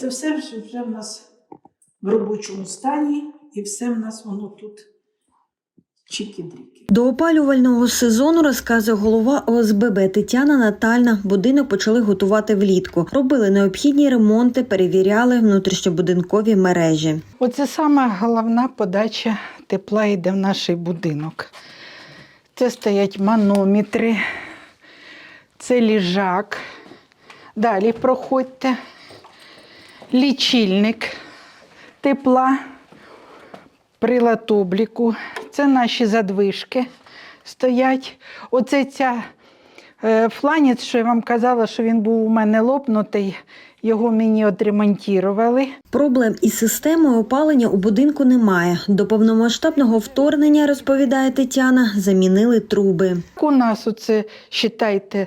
Це все вже, вже в нас в робочому стані, і все в нас воно тут. До опалювального сезону розказує голова ОСББ Тетяна Натальна. Будинок почали готувати влітку. Робили необхідні ремонти, перевіряли внутрішньобудинкові мережі. Оце сама головна подача тепла йде в наш будинок. Це стоять манометри, це ліжак. Далі проходьте. Лічильник тепла, прилад обліку. Це наші задвижки стоять. Оце ця е, фланець, що я вам казала, що він був у мене лопнутий, його мені отремонтували. Проблем із системою опалення у будинку немає. До повномасштабного вторгнення, розповідає Тетяна, замінили труби. У нас оце, считайте,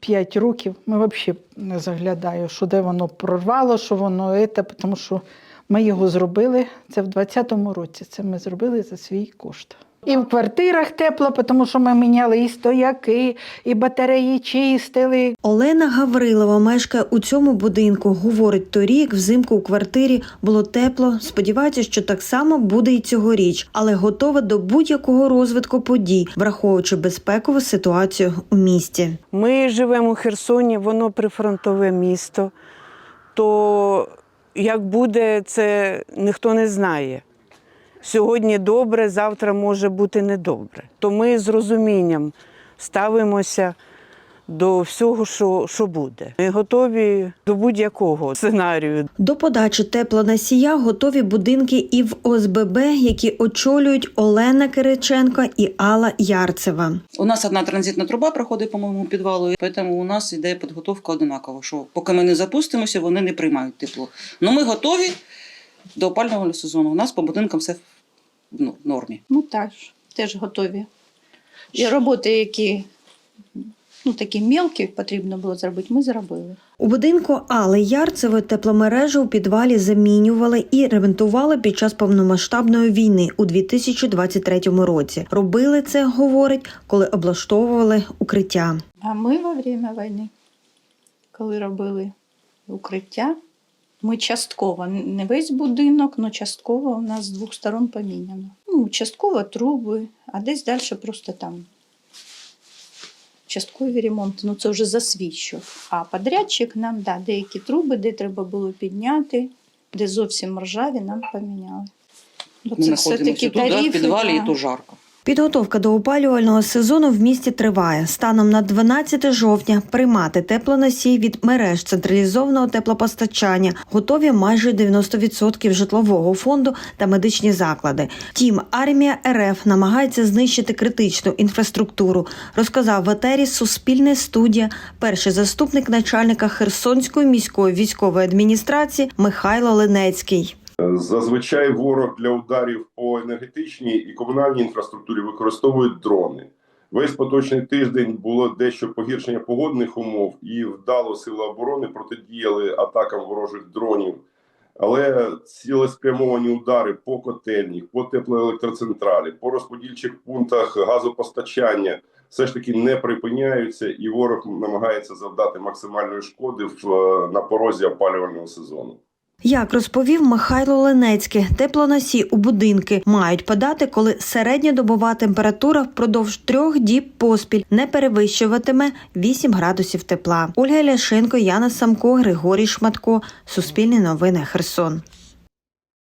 5 років. Ми взагалі не заглядаю, що де воно прорвало, що воно це, тому що ми його зробили. Це в 20-му році. Це ми зробили за свій кошт. І в квартирах тепло, тому що ми міняли і стояки, і батареї чистили. Олена Гаврилова мешкає у цьому будинку. Говорить, торік взимку у квартирі було тепло. Сподівається, що так само буде і цьогоріч, але готова до будь-якого розвитку подій, враховуючи безпекову ситуацію у місті. Ми живемо у Херсоні, воно прифронтове місто. То як буде, це ніхто не знає. Сьогодні добре, завтра може бути недобре. То ми з розумінням ставимося до всього, що, що буде. Ми готові до будь-якого сценарію. До подачі теплоносія готові будинки і в ОСББ, які очолюють Олена Кириченко і Алла Ярцева. У нас одна транзитна труба проходить по моєму підвалу, і тому у нас йде підготовка одинакова, що поки ми не запустимося, вони не приймають тепло. Ну ми готові до опального сезону. У нас по будинкам все ну, нормі. Ну так, теж готові. І роботи, які ну, такі мелкі потрібно було зробити, ми зробили. У будинку Алли Ярцевої тепломережу у підвалі замінювали і ремонтували під час повномасштабної війни у 2023 році. Робили це, говорить, коли облаштовували укриття. А ми во время війни, коли робили укриття, ми частково, не весь будинок, але частково у нас з двох сторон поміняно. Ну, частково труби, а десь далі просто там часткові ремонти. Ну це вже засвідчив. А подрядчик нам да, деякі труби, де треба було підняти, де зовсім ржаві, нам поміняли. Ну, Ми це знаходимося все-таки тут, да, в підвалі, і то жарко. Підготовка до опалювального сезону в місті триває. Станом на 12 жовтня приймати теплоносій від мереж централізованого теплопостачання готові майже 90% житлового фонду та медичні заклади. Втім, армія РФ намагається знищити критичну інфраструктуру, розказав в етері Суспільне студія, перший заступник начальника Херсонської міської військової адміністрації Михайло Ленецький. Зазвичай ворог для ударів по енергетичній і комунальній інфраструктурі використовують дрони. Весь поточний тиждень було дещо погіршення погодних умов, і вдало сили оборони протидіяли атакам ворожих дронів. Але цілеспрямовані удари по котельні, по теплоелектроцентралі, по розподільчих пунктах газопостачання все ж таки не припиняються, і ворог намагається завдати максимальної шкоди в, е, на порозі опалювального сезону. Як розповів Михайло Ленецький, теплоносі у будинки мають подати, коли середньодобова температура впродовж трьох діб поспіль не перевищуватиме 8 градусів тепла. Ольга Ляшенко, Яна Самко, Григорій Шматко. Суспільні новини Херсон.